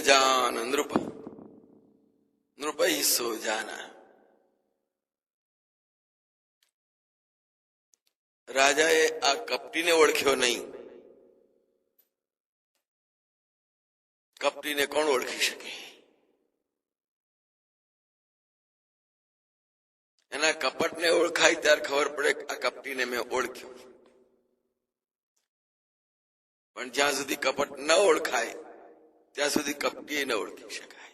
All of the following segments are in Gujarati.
જાન નૃપ. નૃપઈ સો જાના. રાજાએ આ કપટીને ઓળખ્યો નહીં. કપટીને કોણ ઓળખી શકે? એના કપટને ઓળખાય ત્યારે ખબર પડે આ કપટીને મેં ઓળખ્યો. પણ જ્યાં સુધી કપટ ન ઓળખાય ત્યાં સુધી કપટી ન ઓળખી શકાય.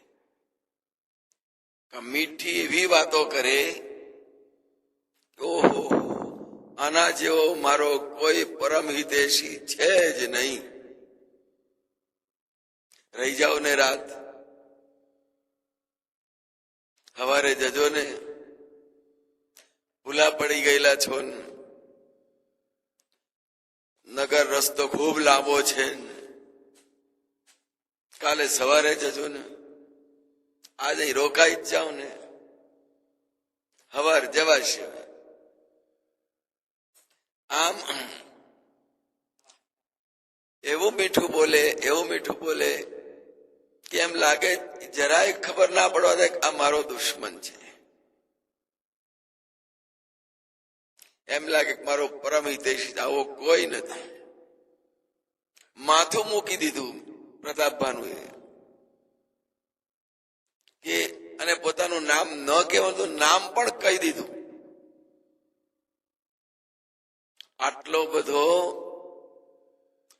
મીઠી એવી વાતો કરે, ઓહો, આના જેવો મારો કોઈ પરમ હિતેશી છે જ નહીં. રહી જાઓ ને રાત. હવારે જજો ને. ભૂલા પડી ગયેલા છો નગર રસ્તો ખૂબ લાંબો છે ને. કાલે સવારે જજો ને. આજે રોકાઈ જ જાઓ ને. હવાર જવાશે આમ, એવું મીઠું બોલે, એવું મીઠું બોલે, કે એમ લાગે જરાય ખબર ના પડવા દે આ મારો દુશ્મન છે. એમ લાગે મારો પરમ હિતેશ આવો કોઈ નથી. માથું મૂકી દીધું. પ્રતાપ ભાનુએ કે અને પોતાનું નામ ન કહેવાનું નામ પણ કહી દીધું. આટલો બધો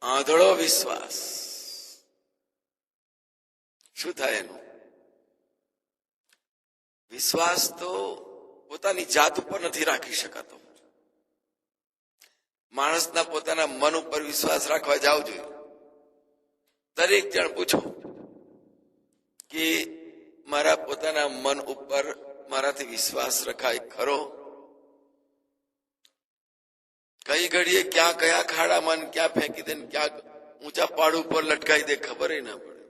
આંધળો વિશ્વાસ. શું થાય એનું? વિશ્વાસ તો પોતાની જાત ઉપર નથી રાખી શકાતો. માણસના પોતાના મન ઉપર વિશ્વાસ રાખવા જાવ જોઈએ. દરેક જણ પૂછો કે મારા પોતાના મન ઉપર મારાથી વિશ્વાસ રખાય ખરો? કઈ ઘડીએ ક્યાં કયા ખાડામાં ને ક્યાં ફેંકી દે ને ક્યાં ઊંચા પાડ ઉપર લટકાઈ દે ખબર ના પડે.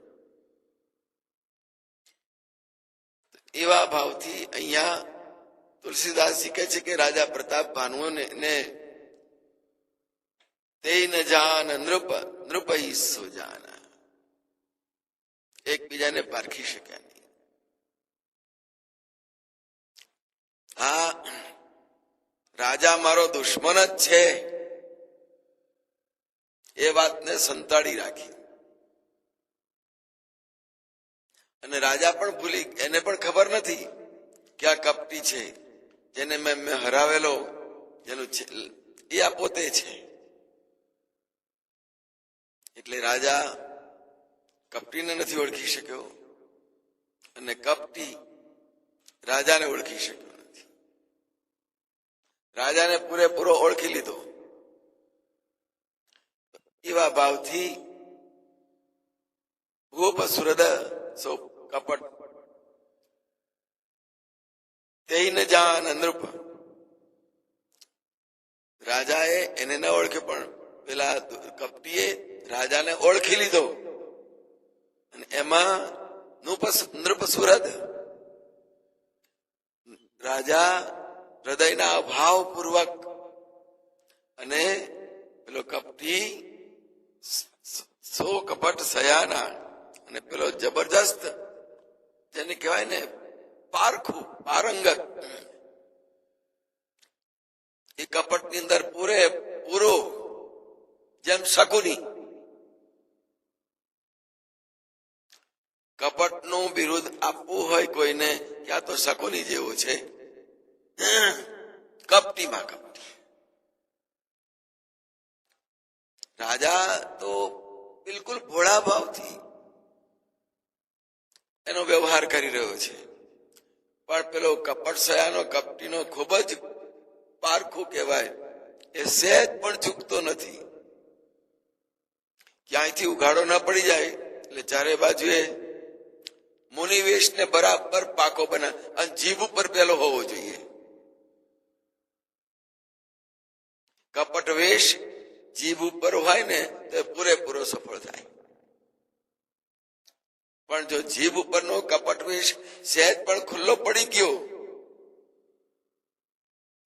એવા ભાવથી અહીંયા તુલસીદાસજી કહે છે કે રાજા પ્રતાપ ભાનુઓને ને તે ન જાન નૃપ નૃપ ઈસો જાન. એકબીજાને પારખી શક્યા. નહીં આ રાજા મારો દુશ્મન જ છે. એ વાતને સંતાડી રાખી. અને રાજા પણ ભૂલી, એને પણ ખબર નથી કે આ કપટી છે, જેને મેં મેં હરાવેલો, જેનું એ આ પોતે છે. એટલે રાજા કપટીને નથી ઓળખી શક્યો અને કપટી રાજાને ઓળખી શક્યો નથી. રાજાને પૂરેપૂરો ઓળખી લીધો. એવા ભાવથી ગોપ સુરદ સો કપટ. તેઈને જાન નૃપ રાજાએ એને ન ઓળખ્યો પણ પેલા કપટીએ રાજાને ઓળખી લીધો. અને એમાં નૃપ નૃપ સુરદ રાજા હૃદયના ભાવપૂર્વક અને પેલો કપટી સો કપટ સયાના અને પેલો જબરજસ્ત જેને કહેવાય ને પારખું, પારંગત. એ કપટની અંદર પૂરે પૂરો જેમ શકુની. કપટનું બિરુદ આપવું હોય કોઈને કે આ તો શકોની જેવું છે. કપટીમાં કપટી. રાજા તો બિલકુલ ભોળા ભાવથી એનો વ્યવહાર કરી રહ્યો છે. પણ પેલો કપટ સયાનો કપટીનો ખૂબ જ પારખું કહેવાય. એ સહેજ પણ ચૂકતો નથી. ક્યાંયથી ઉઘાડો ન પડી જાય, એટલે ચારે બાજુએ મુનિવેશને બરાબર પાકો બના અને જીભ ઉપર પેલો હોવો જોઈએ. કપટ વેશ જીભ ઉપર હોય ને તો પૂરેપૂરો સફળ થાય. પણ જો જીભ ઉપરનો કપટ વેશ સહેજ પણ ખુલ્લો પડી ગયો,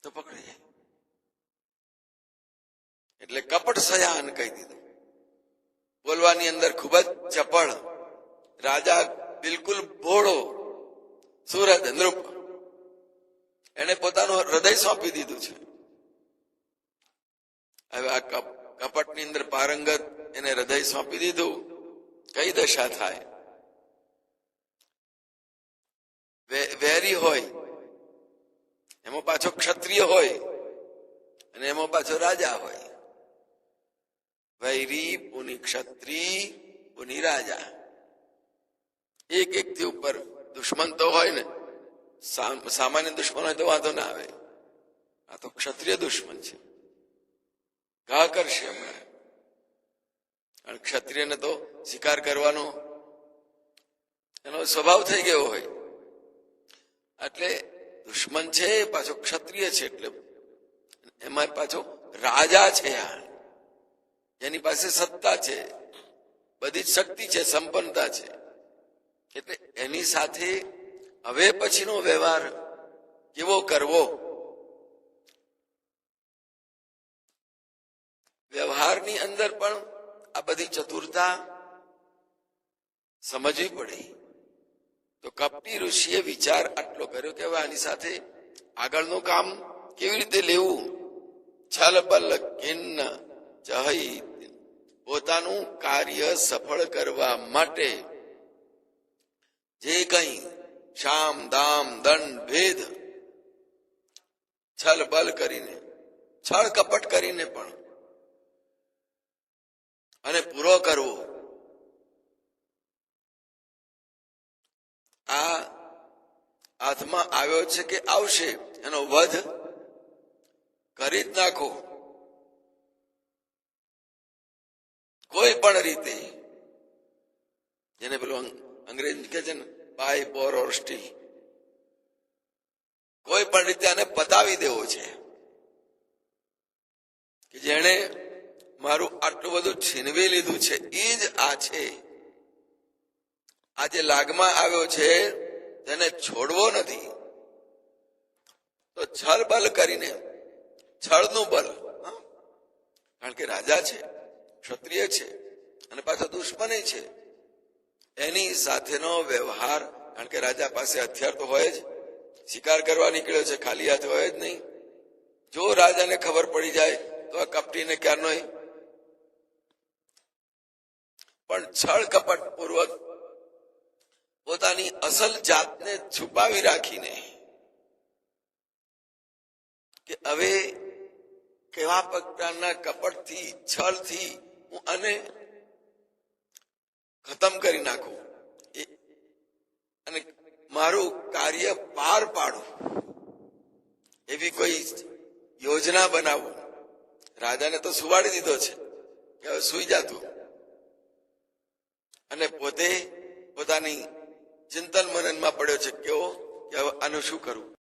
તો પકડી જાય. એટલે કપટ સયાન કહી દીધું. બોલવાની અંદર ખૂબ જ ચપળ. રાજા બિલકુલ ભોળો સુરત નૃપ એને પોતાનું હૃદય સોંપી દીધું છે. હવે આ કપ- કપટની અંદર પારંગત એને હૃદય સોંપી દીધું. કઈ દશા થાય? વેરી હોય, એમાં પાછો ક્ષત્રિય હોય, અને એમાં પાછો રાજા હોય. વૈરી પુની ક્ષત્રિય પુની રાજા. એક એક થી ઉપર. દુશ્મન તો હોય ને. સામાન્ય દુશ્મન હોય તો વાંધો ના આવે. આ તો ક્ષત્રિય દુશ્મન છે. ઘા કરશે હમણાં. અને ક્ષત્રિયને તો શિકાર કરવાનો એનો સ્વભાવ થઈ ગયો હોય. એટલે દુશ્મન છે, પાછો ક્ષત્રિય છે એટલે એમાં પાછો રાજા છે આ. એની પાસે સત્તા છે. બધી જ શક્તિ છે, સંપન્નતા છે. એટલે એની સાથે હવે પછીનો વ્યવહાર કેવો કરવો? વ્યવહારની અંદર પણ આ બધી ચતુરતા સમજવી પડી. તો કપટી ઋષિએ વિચાર આટલો કર્યો કે હવે આની સાથે આગળનું કામ કેવી રીતે લેવું? છલ બલ કિન્ન જહી. પોતાનું કાર્ય સફળ કરવા માટે જે કઈ શામ, દામ, દંડ, ભેદ, છલ, બલ કરીને, છળ, કપટ કરીને પણ અને પૂરો કરવો, આ હાથમાં આવ્યો છે કે આવશે, એનો વધ કરી જ નાખો. કોઈ પણ રીતે, જેને પેલું અંગ્રેજી કે છે ને, બાય, બોર, ઓર સ્ટીલ. કોઈ પણ રીતે આને પતાવી દેવો છે કે જેણે મારું આટલું બધું છીનવી લીધું છે એ જ આ છે. આ જે લાગમાં આવ્યો છે, તેને છોડવો નથી. તો છળ બલ કરીને, છળનું બલ? કારણ કે રાજા છે, ક્ષત્રિય છે, અને પાછો દુશ્મની છે. એની સાથેનો વ્યવહાર, કારણ કે રાજા પાસે હથિયાર તો હોય જ, શિકાર કરવા નીકળ્યો છે, ખાલી હાથ હોય જ નહીં. જો રાજાને ખબર પડી જાય, તો આ કપટીને ક્યારનો પણ છળ કપટ પૂર્વક પોતાની અસલ જાતને છુપાવી રાખીને કે હવે કેવા પ્રકારના કપટથી, છળથી હું આને ખતમ કરી નાખું. અને મારું કાર્ય પાર પાડું. એવી કોઈ યોજના બનાવો. રાજાને તો સુવાડી દીધો છે. કે હવે સુઈ જાતું અને પોતે પોતાની ચિંતન મનનમાં પડ્યો છે કેવો, કે હવે આનું શું કરવું